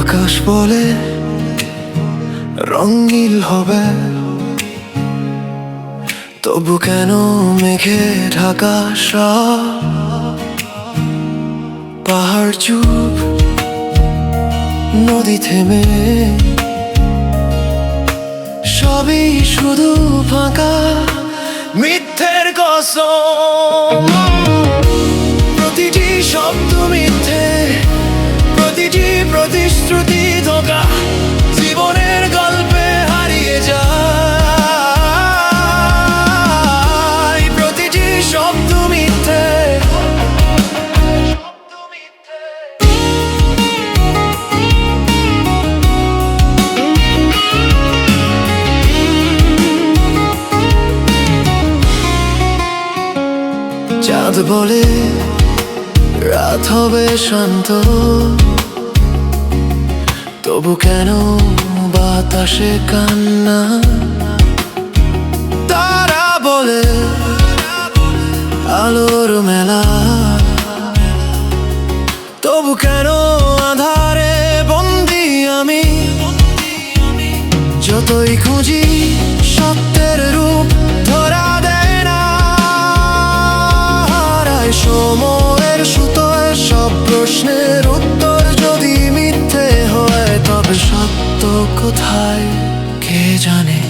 আকাশ বলে রঙিল হবে। তবু কেন মেঘে ঢাকা পাহাড় চুপ, নদী থেমে। সবই শুধু ফাঁকা, মিথ্যের কসম। চাঁদ বলে রাত হবে শান্ত। তবু কেন বাতাসে কান্না? তারা বলে আলোর মেলা। তবু কেন আধারে বন্দি আমি? যতই খুঁজি সময়ের সুতোয় সব প্রশ্নের উত্তর যদি মিথ্যে হয়, তবে সত্য কোথায়? কে জানে?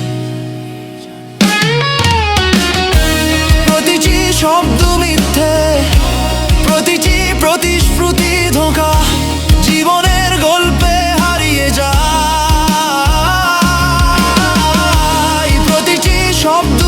প্রতিটি শব্দ মিথ্যে, প্রতিটি প্রতিশ্রুতি ধোঁকা, জীবনের গল্পে হারিয়ে যায়। প্রতিটি শব্দ